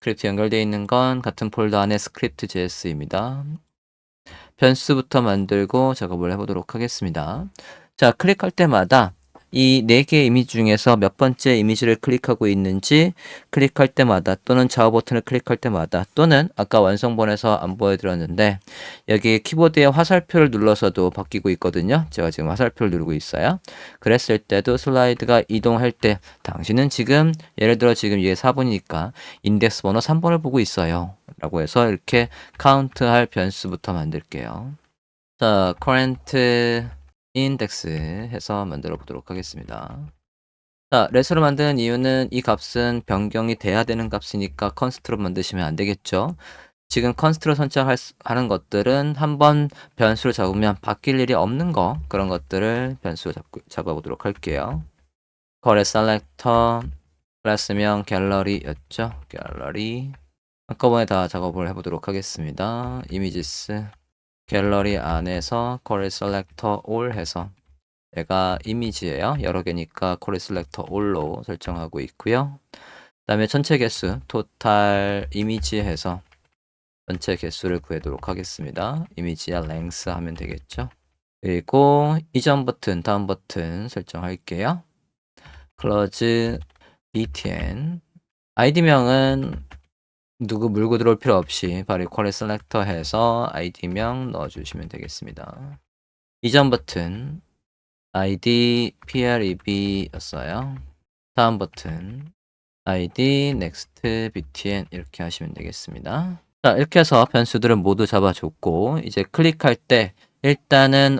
스크립트 연결되어 있는 건 같은 폴더 안에 스크립트 JS입니다. 변수부터 만들고 작업을 해보도록 하겠습니다. 자, 클릭할 때마다 이 네 개의 이미지 중에서 몇 번째 이미지를 클릭하고 있는지 클릭할 때마다 또는 좌우 버튼을 클릭할 때마다 또는 아까 완성본에서 안 보여드렸는데 여기 키보드에 화살표를 눌러서도 바뀌고 있거든요. 제가 지금 화살표를 누르고 있어요. 그랬을 때도 슬라이드가 이동할 때 당신은 지금 예를 들어 지금 얘 4번이니까 인덱스 번호 3번을 보고 있어요. 라고 해서 이렇게 카운트할 변수부터 만들게요. 자, current index 해서 만들어 보도록 하겠습니다. 자, 레서로 만드는 이유는 이 값은 변경이 돼야 되는 값이니까 컨스트로 만드시면 안 되겠죠. 지금 컨스트로 선착하는 것들은 한번 변수를 잡으면 바뀔 일이 없는 거 그런 것들을 변수로 잡고, 잡아보도록 할게요. 거래 셀렉터 클래스명 갤러리였죠. 갤러리 한꺼번에 다 작업을 해보도록 하겠습니다. 이미지스 갤러리 안에서 쿼리 셀렉터 올 해서 얘가 이미지예요. 여러 개니까 쿼리 셀렉터 올로 설정하고 있고요. 그 다음에 전체 개수 토탈 이미지 해서 전체 개수를 구해도록 하겠습니다. 이미지야 랭스 하면 되겠죠. 그리고 이전 버튼, 다음 버튼 설정할게요. 클로즈 btn 아이디명은 누구 물고 들어올 필요 없이 바로 쿼리 셀렉터 해서 아이디명 넣어주시면 되겠습니다. 이전 버튼 id prev였어요. 다음 버튼 id next btn 이렇게 하시면 되겠습니다. 자 이렇게 해서 변수들을 모두 잡아줬고 이제 클릭할 때 일단은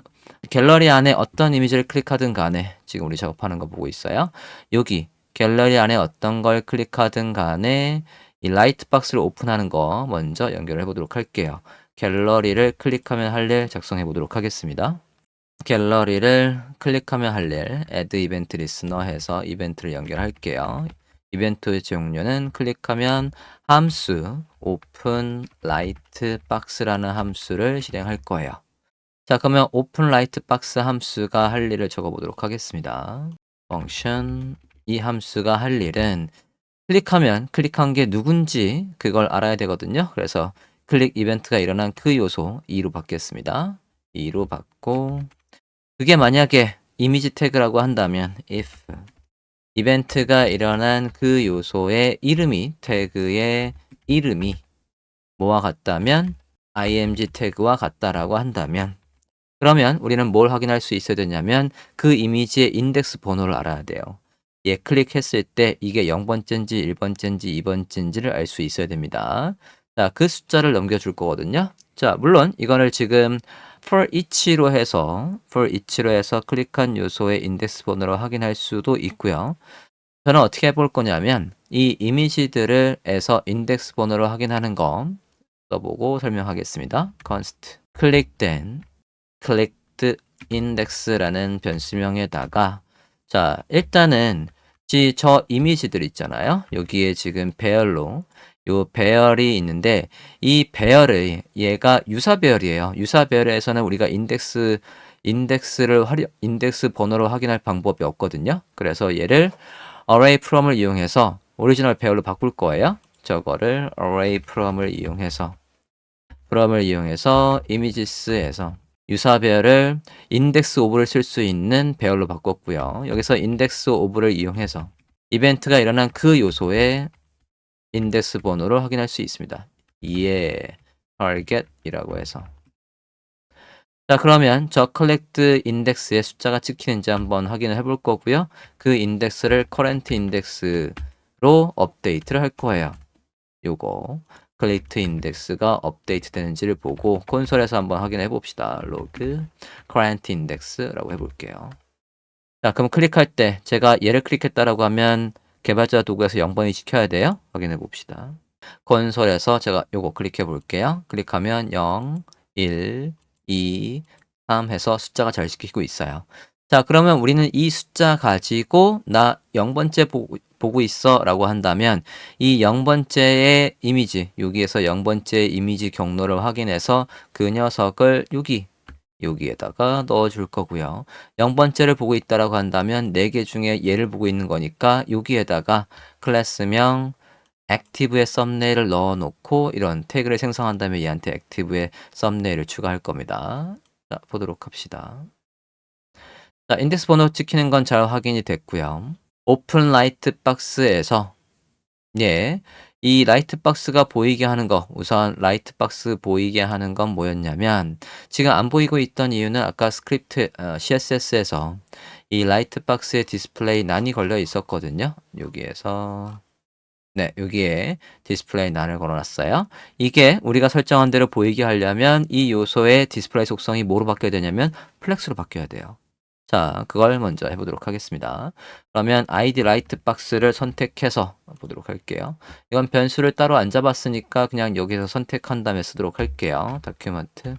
갤러리 안에 어떤 이미지를 클릭하든 간에 지금 우리 작업하는 거 보고 있어요. 여기 갤러리 안에 어떤 걸 클릭하든 간에 이 라이트 박스를 오픈하는 거 먼저 연결해 보도록 할게요. 갤러리를 클릭하면 할 일 작성해 보도록 하겠습니다. 갤러리를 클릭하면 할 일, add event listener 해서 이벤트를 연결할게요. 이벤트 종료는 클릭하면 함수 open light box라는 함수를 실행할 거예요. 자, 그러면 open light box 함수가 할 일을 적어 보도록 하겠습니다. function 이 함수가 할 일은 클릭하면 클릭한 게 누군지 그걸 알아야 되거든요. 그래서 클릭 이벤트가 일어난 그 요소 2로 받겠습니다. 2로 받고 그게 만약에 이미지 태그라고 한다면 if 이벤트가 일어난 그 요소의 이름이 태그의 이름이 뭐와 같다면 img 태그와 같다라고 한다면 그러면 우리는 뭘 확인할 수 있어야 되냐면 그 이미지의 인덱스 번호를 알아야 돼요. 예, 클릭했을 때 이게 0번째인지 1번째인지 2번째인지를 알 수 있어야 됩니다. 자, 그 숫자를 넘겨줄 거거든요. 자, 물론 이거를 지금 for each로 해서 for each로 해서 클릭한 요소의 인덱스 번호를 확인할 수도 있고요. 저는 어떻게 해볼 거냐면 이 이미지들을 해서 인덱스 번호를 확인하는 거 써보고 설명하겠습니다. const 클릭된 clicked index라는 변수명에다가 자, 일단은 저 이미지들 있잖아요. 여기에 지금 배열로 요 배열이 있는데 이 배열의 얘가 유사 배열이에요. 유사 배열에서는 우리가 인덱스 인덱스를 활용 인덱스 번호를 확인할 방법이 없거든요. 그래서 얘를 array from을 이용해서 오리지널 배열로 바꿀 거예요. 저거를 array from을 이용해서 from을 이용해서 images에서 유사 배열을 인덱스 오브를 쓸 수 있는 배열로 바꿨고요. 여기서 인덱스 오브를 이용해서 이벤트가 일어난 그 요소의 인덱스 번호를 확인할 수 있습니다. 이에 target이라고 해서 자 그러면 저 collect 인덱스의 숫자가 찍히는지 한번 확인을 해볼 거고요. 그 인덱스를 current 인덱스로 업데이트를 할 거예요. 요거 클릭트 인덱스가 업데이트 되는지를 보고 콘솔에서 한번 확인해 봅시다. 로그 current index라고 해볼게요. 자, 그럼 클릭할 때 제가 얘를 클릭했다라고 하면 개발자 도구에서 0번이 지켜야 돼요. 확인해 봅시다. 콘솔에서 제가 요거 클릭해 볼게요. 클릭하면 0, 1, 2, 3 해서 숫자가 잘 지키고 있어요. 자, 그러면 우리는 이 숫자 가지고 나 0번째 보고, 보고 있어 라고 한다면 이 0번째의 이미지 여기에서 0번째 이미지 경로를 확인해서 그 녀석을 여기 여기에다가 넣어 줄 거고요. 0번째를 보고 있다라고 한다면 4개 중에 얘를 보고 있는 거니까 여기에다가 클래스명 액티브의 썸네일을 넣어 놓고 이런 태그를 생성한 다음에 얘한테 액티브의 썸네일을 추가할 겁니다. 자, 보도록 합시다. 자, 인덱스 번호 찍히는 건 잘 확인이 됐고요. 오픈 라이트 박스에서 예, 이 라이트 박스가 보이게 하는 거 우선 라이트 박스 보이게 하는 건 뭐였냐면 지금 안 보이고 있던 이유는 아까 스크립트 어, CSS에서 이 라이트 박스에 디스플레이 난이 걸려 있었거든요. 여기에서 네, 여기에 디스플레이 난을 걸어놨어요. 이게 우리가 설정한 대로 보이게 하려면 이 요소의 디스플레이 속성이 뭐로 바뀌어야 되냐면 플렉스로 바뀌어야 돼요. 자, 그걸 먼저 해보도록 하겠습니다. 그러면 id 라이트 박스를 선택해서 보도록 할게요. 이건 변수를 따로 안 잡았으니까 그냥 여기서 선택한 다음에 쓰도록 할게요. 다큐멘트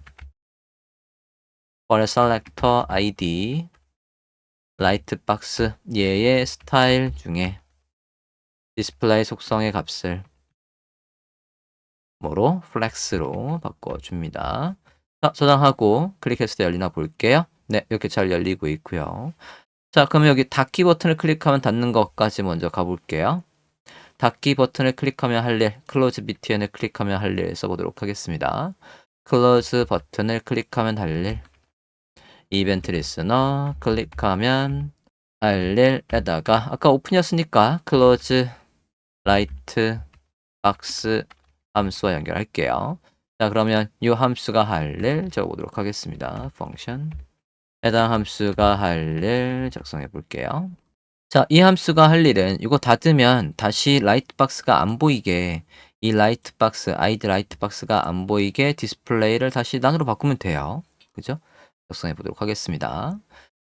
for selector id 라이트 박스 얘의 스타일 중에 디스플레이 속성의 값을 뭐로? 플렉스로 바꿔줍니다. 자, 저장하고 때 열리나 볼게요. 네, 이렇게 잘 열리고 있고요. 자, 그럼 여기 닫기 버튼을 클릭하면 닫는 것까지 먼저 가볼게요. 닫기 버튼을 클릭하면 할 일, 클로즈 btn을 클릭하면 할 일 써보도록 하겠습니다. 클로즈 버튼을 클릭하면 할 일, 이벤트 리스너 클릭하면 할 일에다가 아까 오픈이었으니까 클로즈 라이트 박스 함수와 연결할게요. 자, 그러면 이 함수가 할 일 적어보도록 하겠습니다. 펑션 해당 함수가 할 일 작성해 볼게요. 자, 이 함수가 할 일은 이거 닫으면 다시 라이트 박스가 안 보이게 이 라이트 박스, 아이드 라이트 박스가 안 보이게 디스플레이를 다시 난으로 바꾸면 돼요. 그죠? 작성해 보도록 하겠습니다.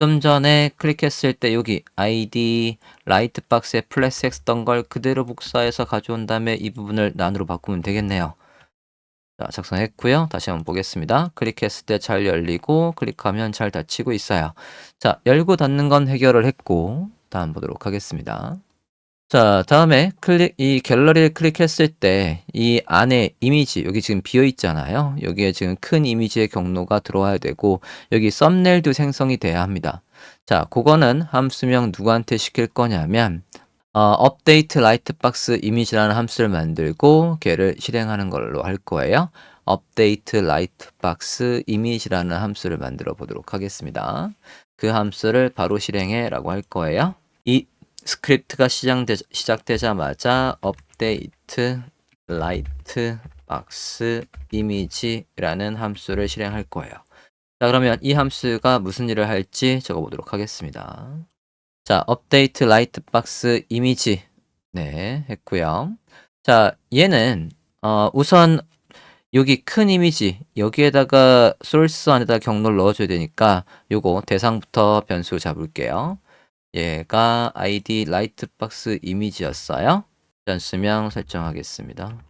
좀 전에 클릭했을 때 여기 id 라이트 박스에 플래스 x 던걸 그대로 복사해서 가져온 다음에 이 부분을 난으로 바꾸면 되겠네요. 자, 작성했고요. 다시 한번 보겠습니다. 클릭했을 때 잘 열리고 클릭하면 잘 닫히고 있어요. 자, 열고 닫는 건 해결을 했고 다음 보도록 하겠습니다. 자, 다음에 클릭 이 갤러리를 클릭했을 때 이 안에 이미지 여기 지금 비어 있잖아요. 여기에 지금 큰 이미지의 경로가 들어와야 되고 여기 썸네일도 생성이 돼야 합니다. 자, 그거는 함수명 누구한테 시킬 거냐면 어, 라이트 박스 이미지라는 함수를 만들고 걔를 실행하는 걸로 할 거예요. 라이트 박스 이미지라는 함수를 만들어 보도록 하겠습니다. 그 함수를 바로 실행해 라고 할 거예요. 이 스크립트가 시작되, 시작되자마자 라이트 박스 이미지라는 함수를 실행할 거예요. 자, 그러면 이 함수가 무슨 일을 할지 적어 보도록 하겠습니다. 자, 업데이트 라이트 박스 이미지. 네, 했고요. 자, 얘는 어, 우선 여기 큰 이미지 여기에다가 소스 안에다 경로를 넣어줘야 되니까 요거 대상부터 변수 잡을게요. 얘가 id 라이트 박스 이미지였어요. 변수명 설정하겠습니다.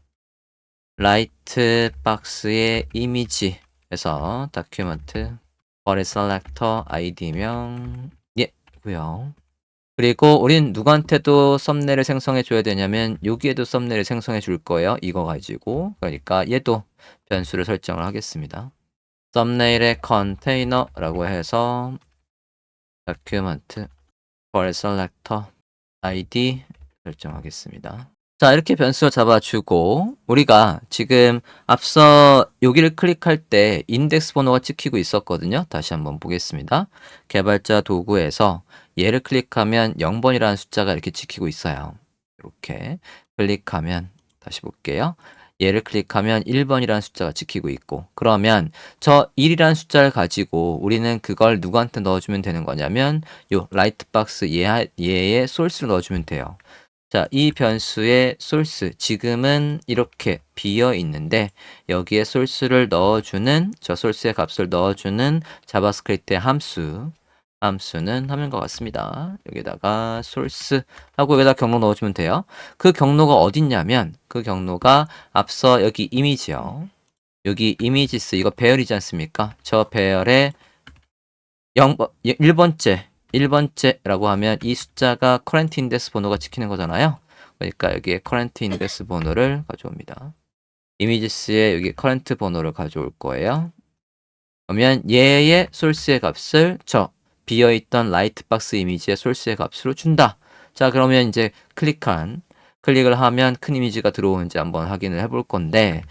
라이트 박스의 이미지에서 다큐멘트 거래 셀렉터 id명 예고요. 그리고 우린 누구한테도 썸네일을 생성해 줘야 되냐면 여기에도 썸네일을 생성해 줄 거예요. 이거 가지고. 그러니까 얘도 변수를 설정을 하겠습니다. 썸네일의 컨테이너라고 해서 다큐멘트 for 설정하겠습니다. 자, 이렇게 변수 잡아주고 우리가 지금 앞서 여기를 클릭할 때 인덱스 번호가 찍히고 있었거든요. 다시 한번 보겠습니다. 개발자 도구에서 얘를 클릭하면 0번이라는 숫자가 이렇게 찍히고 있어요. 이렇게 클릭하면 다시 볼게요. 얘를 클릭하면 1번이라는 숫자가 찍히고 있고 그러면 저 1이라는 숫자를 가지고 우리는 그걸 누구한테 넣어주면 되는 거냐면 요 라이트 박스 얘, 얘의 소스를 넣어주면 돼요. 자, 이 변수의 소스 지금은 이렇게 비어 있는데 여기에 소스를 넣어주는 저 소스의 값을 넣어주는 자바스크립트의 함수 함수는 화면과 같습니다. 여기다가 source 하고 여기다 경로 넣어주면 돼요. 그 경로가 어딨냐면 그 경로가 앞서 여기 이미지요. 여기 이미지스 이거 배열이지 않습니까? 저 배열의 0번, 1번째 1번째라고 하면 이 숫자가 current index 번호가 찍히는 거잖아요. 그러니까 여기에 current index 번호를 가져옵니다. 이미지스에 여기 current 번호를 가져올 거예요. 그러면 얘의 소스의 값을 저 비어있던 라이트 박스 이미지의 소스의 값으로 준다. 자, 그러면 이제 클릭한 클릭을 하면 큰 이미지가 들어오는지 한번 확인을 해볼 건데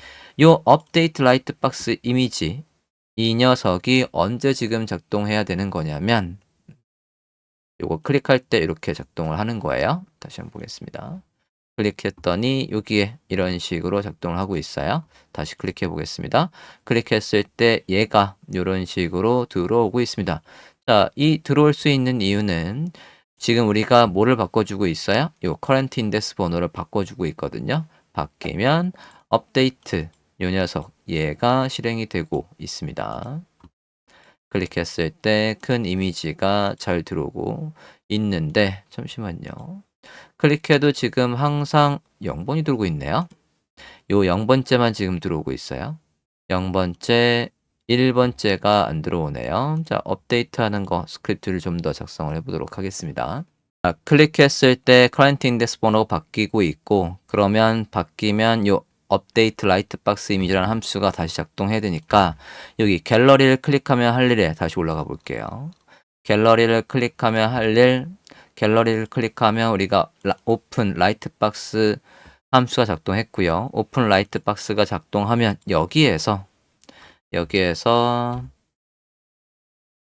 요 업데이트 라이트 박스 이미지 이 녀석이 언제 지금 작동해야 되는 거냐면 요거 클릭할 때 이렇게 작동을 하는 거예요. 다시 한번 보겠습니다. 클릭했더니 여기에 이런 식으로 작동을 하고 있어요. 다시 클릭해 보겠습니다. 클릭했을 때 얘가 이런 식으로 들어오고 있습니다. 자, 이 들어올 수 있는 이유는 지금 우리가 뭐를 바꿔주고 있어요? 요 current index 번호를 바꿔주고 있거든요. 바뀌면 업데이트 요 녀석 얘가 실행이 되고 있습니다. 클릭했을 때 큰 이미지가 잘 들어오고 있는데 잠시만요. 클릭해도 지금 항상 0번이 들어오고 있네요. 요 0번째만 지금 들어오고 있어요. 0번째, 1번째가 안 들어오네요. 자, 업데이트 하는 거 스크립트를 좀 더 작성을 해보도록 하겠습니다. 자, 클릭했을 때 current index 번호가 바뀌고 있고 그러면 바뀌면 요 업데이트 라이트 박스 이미지라는 함수가 다시 작동해야 되니까 여기 갤러리를 클릭하면 할 일에 다시 올라가 볼게요. 갤러리를 클릭하면 할 일, 갤러리를 클릭하면 우리가 오픈 라이트 박스 함수가 작동했고요. 오픈 라이트 박스가 작동하면 여기에서 여기에서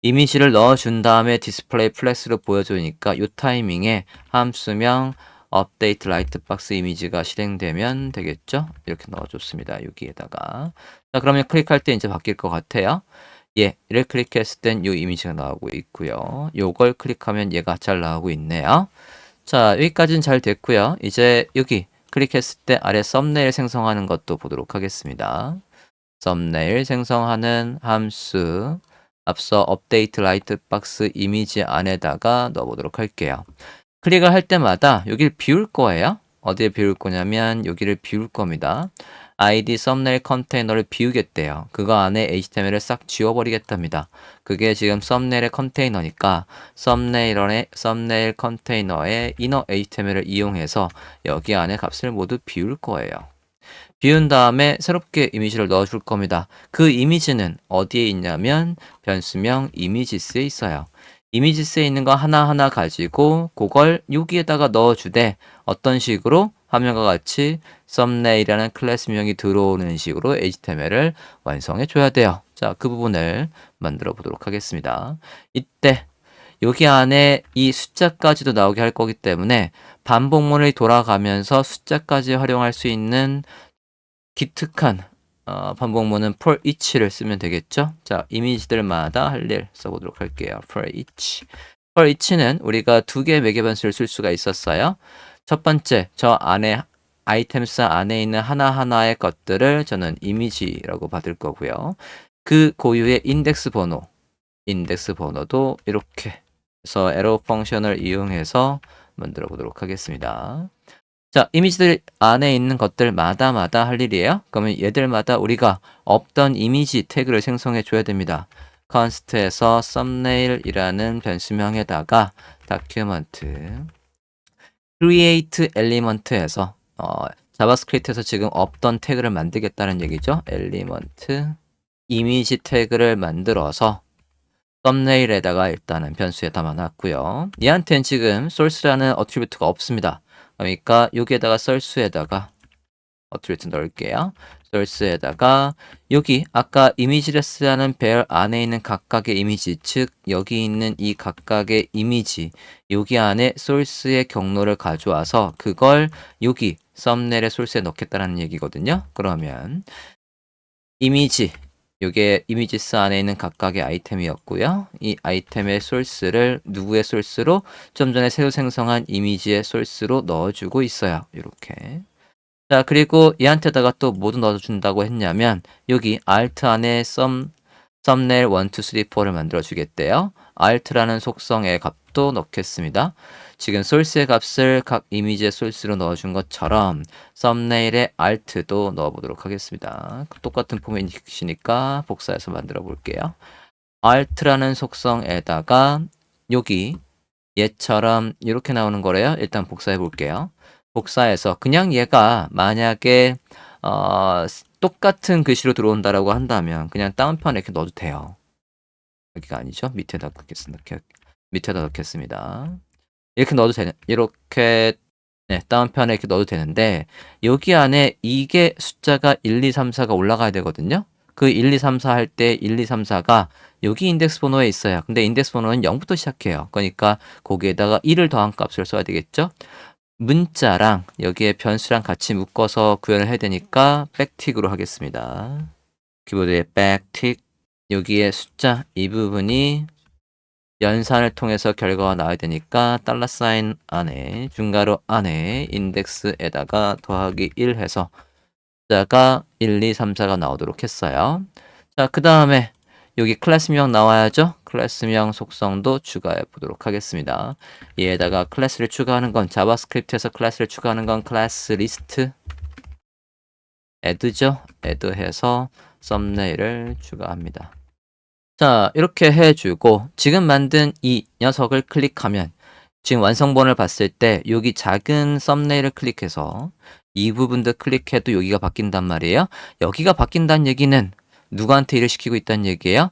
이미지를 넣어준 다음에 디스플레이 플렉스로 보여주니까 이 타이밍에 함수명 업데이트 라이트 박스 이미지가 실행되면 되겠죠? 이렇게 넣어줬습니다. 여기에다가. 자, 그러면 클릭할 때 이제 바뀔 것 같아요. 예, 이를 클릭했을 땐 이 이미지가 나오고 있고요. 요걸 클릭하면 얘가 잘 나오고 있네요. 자, 여기까지는 잘 됐고요. 이제 여기 클릭했을 때 아래 썸네일 생성하는 것도 보도록 하겠습니다. 썸네일 생성하는 함수 앞서 업데이트 라이트 박스 이미지 안에다가 넣어보도록 할게요. 클릭을 할 때마다 여기를 비울 거예요. 어디에 비울 거냐면 여기를 비울 겁니다. id 썸네일 컨테이너를 비우겠대요. 그거 안에 HTML을 싹 지워버리겠답니다. 그게 지금 썸네일의 컨테이너니까 썸네일의 썸네일 컨테이너의 이너 HTML을 이용해서 여기 안에 값을 모두 비울 거예요. 비운 다음에 새롭게 이미지를 넣어줄 겁니다. 그 이미지는 어디에 있냐면 변수명 이미지스에 있어요. 이미지스에 있는 거 하나하나 가지고 그걸 여기에다가 넣어주되 어떤 식으로 화면과 같이 썸네일이라는 클래스 명이 들어오는 식으로 HTML을 완성해 줘야 돼요. 자, 그 부분을 만들어 보도록 하겠습니다. 이때 여기 안에 이 숫자까지도 나오게 할 거기 때문에 반복문을 돌아가면서 숫자까지 활용할 수 있는 기특한 어, 반복문은 for each를 쓰면 되겠죠. 자, 이미지들마다 할 일 써보도록 할게요. for each. for each는 우리가 두 개의 매개 변수를 쓸 수가 있었어요. 첫 번째, 저 안에 아이템스 안에 있는 하나하나의 것들을 저는 이미지라고 받을 거고요. 그 고유의 인덱스 번호, 인덱스 번호도 이렇게 해서 에러 펑션을 이용해서 만들어 보도록 하겠습니다. 자, 이미지들 안에 있는 것들 마다마다 할 일이에요. 그러면 얘들마다 우리가 없던 이미지 태그를 생성해 줘야 됩니다. const에서 thumbnail이라는 변수명에다가 document create element에서 어, 자바스크립트에서 지금 없던 태그를 만들겠다는 얘기죠. element 이미지 태그를 만들어서 썸네일에다가 일단은 변수에 담아놨고요. 얘한테는 지금 source라는 어트리뷰트가 없습니다. 그러니까 여기에다가 썰수에다가 어트리뷰트 넣을게요. 썰수에다가 여기 아까 이미지 레스라는 벨 안에 있는 각각의 이미지 즉 여기 있는 이 각각의 이미지 여기 안에 소스의 경로를 가져와서 그걸 여기 썸네일의 소스에 넣겠다는 얘기거든요. 그러면 이미지 이게 이미지스 안에 있는 각각의 아이템이었고요. 이 아이템의 소스를 누구의 소스로 좀 전에 새로 생성한 이미지의 소스로 넣어주고 있어요. 이렇게. 자, 그리고 얘한테다가 또 모두 넣어준다고 했냐면 여기 alt 안에 썸 썸네일 1, 2, 3, 4를 만들어 주겠대요. alt라는 속성의 값도 넣겠습니다. 지금 소스의 값을 각 이미지의 소스로 넣어준 것처럼 썸네일의 alt도 넣어보도록 하겠습니다. 똑같은 포맷이니까 복사해서 만들어 볼게요. alt라는 속성에다가 여기 얘처럼 이렇게 나오는 거래요. 일단 복사해 볼게요. 복사해서 그냥 얘가 만약에 어, 똑같은 글씨로 들어온다라고 한다면 그냥 다운편에 이렇게 넣어도 돼요. 여기가 아니죠? 밑에다 넣겠습니다. 밑에다 넣겠습니다. 이렇게 넣어도 되는 이렇게 네, 다운편에 이렇게 넣어도 되는데 여기 안에 이게 숫자가 1, 2, 3, 4가 올라가야 되거든요. 그 1, 2, 3, 4 할 때 1, 2, 3, 4가 여기 인덱스 번호에 있어요. 근데 인덱스 번호는 0부터 시작해요. 그러니까 거기에다가 1을 더한 값을 써야 되겠죠. 문자랑 여기에 변수랑 같이 묶어서 구현을 해야 되니까 백틱으로 하겠습니다. 키보드에 백틱 여기에 숫자 이 부분이 연산을 통해서 결과가 나와야 되니까 달러 사인 안에 중괄호 안에 인덱스에다가 더하기 1 해서 숫자가 1, 2, 3, 4가 나오도록 했어요. 자, 그 다음에 여기 클래스명 나와야죠. 클래스명 속성도 추가해 보도록 하겠습니다. 얘에다가 클래스를 추가하는 건 자바스크립트에서 클래스를 추가하는 건 클래스 리스트 add죠. add 해서 썸네일을 추가합니다. 자, 이렇게 해주고 지금 만든 이 녀석을 클릭하면 지금 완성본을 봤을 때 여기 작은 썸네일을 클릭해서 이 부분도 클릭해도 여기가 바뀐단 말이에요. 여기가 바뀐다는 얘기는 누구한테 일을 시키고 있다는 얘기예요?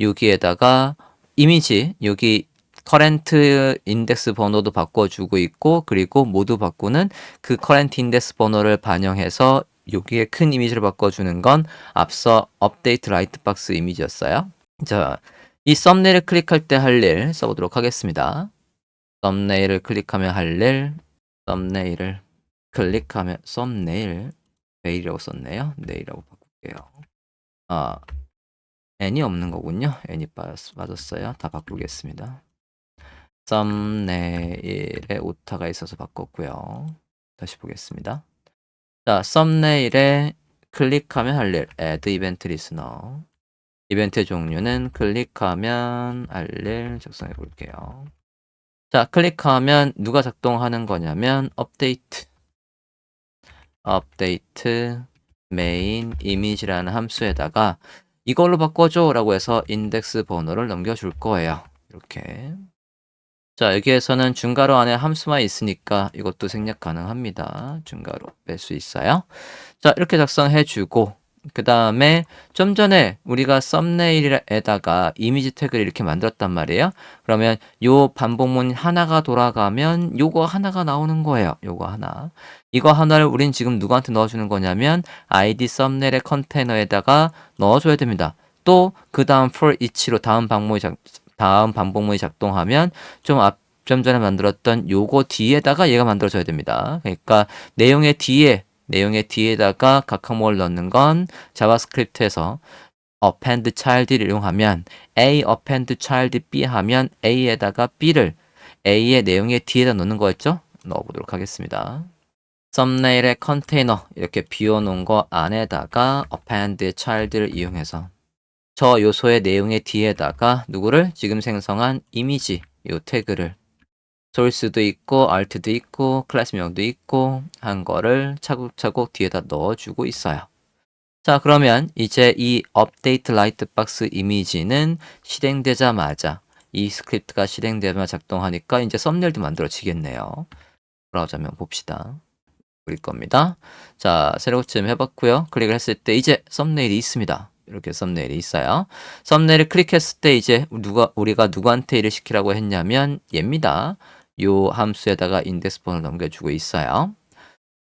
여기에다가 이미지 여기 커렌트 인덱스 번호도 바꿔주고 있고 그리고 모두 바꾸는 그 커렌트 인덱스 번호를 반영해서 여기에 큰 이미지를 바꿔주는 건 앞서 업데이트 라이트 박스 이미지였어요. 자, 이 썸네일을 클릭할 때 할 일 써보도록 하겠습니다. 썸네일을 클릭하면 할 일, 썸네일을 클릭하면 썸네일 메일이라고 썼네요. 네이라고 바꿀게요. 아, n이 없는 거군요. n이 빠졌어요. 다 바꾸겠습니다. 썸네일에 오타가 있어서 바꿨고요. 다시 보겠습니다. 자, 썸네일에 클릭하면 할 일, add event. 이벤트 종류는 클릭하면 알릴 작성해 볼게요. 자, 클릭하면 누가 작동하는 거냐면 업데이트 업데이트 메인 이미지라는 함수에다가 이걸로 바꿔줘 라고 해서 인덱스 번호를 넘겨줄 거예요. 이렇게 자 여기에서는 중괄호 안에 함수만 있으니까 이것도 생략 가능합니다. 중괄호 뺄 수 있어요. 자 이렇게 작성해 주고 그 다음에 좀 전에 우리가 썸네일에다가 이미지 태그를 이렇게 만들었단 말이에요. 그러면 요 반복문 하나가 돌아가면 요거 하나가 나오는 거예요. 요거 하나. 이거 하나를 우린 지금 누구한테 넣어주는 거냐면 id 썸네일의 컨테이너에다가 넣어줘야 됩니다. 또 그 다음 for each로 다음 방문이 작, 다음 반복문이 작동하면 좀 앞, 좀 전에 만들었던 요거 뒤에다가 얘가 만들어져야 됩니다. 그러니까 내용의 뒤에 내용의 뒤에다가 각 항목을 넣는 건 자바스크립트에서 append child를 이용하면 a append child b 하면 a에다가 b를 a의 내용의 뒤에다 넣는 거였죠? 넣어보도록 하겠습니다. 썸네일의 컨테이너 이렇게 비워놓은 거 안에다가 append child를 이용해서 저 요소의 내용의 뒤에다가 누구를 지금 생성한 이미지 요 태그를 소스도 있고 alt도 있고 클래스명도 있고 한 거를 차곡차곡 뒤에다 넣어주고 있어요. 자 그러면 이제 이 업데이트 라이트 박스 이미지는 실행되자마자 이 스크립트가 실행되자마자 작동하니까 이제 썸네일도 만들어지겠네요. 브라우저면 봅시다. 그릴 겁니다. 자 새로 좀 해봤고요. 클릭을 했을 때 이제 썸네일이 있습니다. 이렇게 썸네일이 있어요. 썸네일을 클릭했을 때 이제 누가 우리가 누구한테 일을 시키라고 했냐면 얘입니다. 요 함수에다가 인덱스 번호를 넘겨주고 있어요.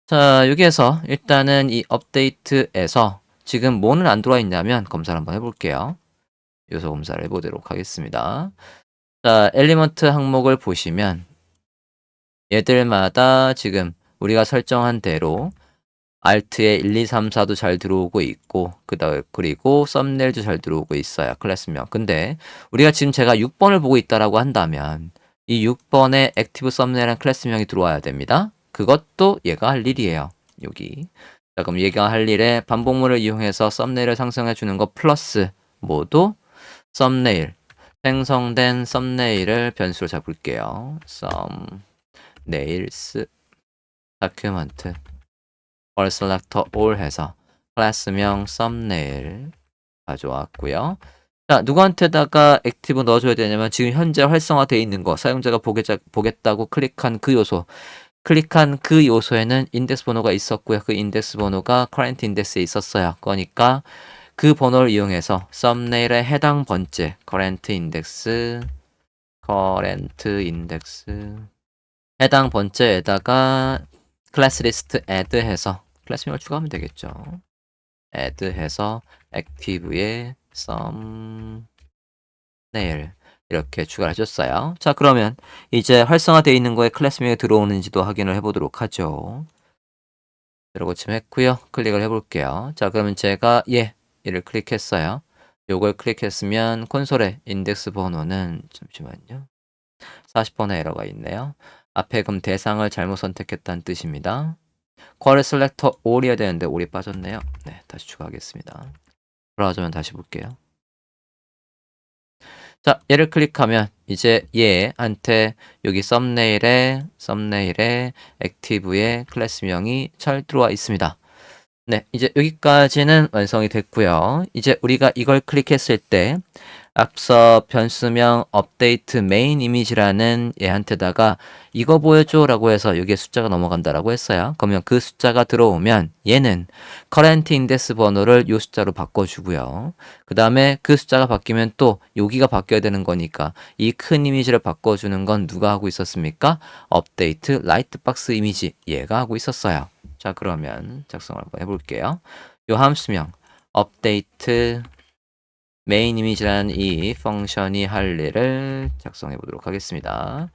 자, 여기에서 일단은 이 업데이트에서 지금 뭐는 안 들어와 있냐면 검사를 한번 해볼게요. 요소 검사를 해보도록 하겠습니다. 자, 엘리먼트 항목을 보시면 얘들마다 지금 우리가 설정한 대로 Alt에 1, 2, 3, 4도 잘 들어오고 있고 그다음 그리고 썸네일도 잘 들어오고 있어요. 클래스명. 근데 우리가 지금 제가 6번을 보고 있다라고 한다면 이 6번에 액티브 썸네일한 클래스명이 들어와야 됩니다. 그것도 얘가 할 일이에요. 여기. 자, 그럼 얘가 할 일에 반복문을 이용해서 썸네일을 상승해 주는 거 플러스 모두 썸네일 생성된 썸네일을 변수로 잡을게요. 썸네일스 다큐먼트 월 셀렉터 올 해서 클래스명 썸네일 가져왔고요. 자, 누구한테다가 액티브 넣어줘야 되냐면 지금 현재 활성화되어 있는 거 사용자가 보겠자, 보겠다고 클릭한 그 요소 클릭한 그 요소에는 인덱스 번호가 있었고요. 그 인덱스 번호가 current 인덱스에 있었어요. 그러니까 그 번호를 이용해서 썸네일의 해당 번째 current 인덱스 current 인덱스 해당 번째에다가 클래스 리스트 add 해서 클래스명을 추가하면 되겠죠. add 해서 active에 nail 이렇게 추가를 하셨어요. 자, 그러면 이제 활성화되어 있는 거에 클래스명이 들어오는지도 확인을 해보도록 하죠. 지금 했고요. 클릭을 해볼게요. 자, 그러면 제가 예, 얘를 클릭했어요. 요걸 클릭했으면 콘솔에 인덱스 번호는 잠시만요. 40번의 에러가 있네요. 앞에 그럼 대상을 잘못 선택했다는 뜻입니다. 쿼리 셀렉터 all이어야 되는데 all이 빠졌네요. 네, 다시 추가하겠습니다. 돌아가자면 다시 볼게요. 자, 얘를 클릭하면 이제 얘한테 여기 썸네일에 썸네일에 액티브에 클래스명이 잘 들어와 있습니다. 네, 이제 여기까지는 완성이 됐고요. 이제 우리가 이걸 클릭했을 때 앞서 변수명 업데이트 메인 이미지라는 얘한테다가 이거 보여줘 라고 해서 여기에 숫자가 넘어간다라고 했어요. 그러면 그 숫자가 들어오면 얘는 current index 번호를 이 숫자로 바꿔주고요. 그 다음에 그 숫자가 바뀌면 또 여기가 바뀌어야 되는 거니까 이 큰 이미지를 바꿔주는 건 누가 하고 있었습니까? 업데이트 라이트 박스 이미지 얘가 하고 있었어요. 자 그러면 작성을 한번 해볼게요. 요 함수명 업데이트 메인 이미지라는 이 펑션이 할 일을 작성해 보도록 하겠습니다.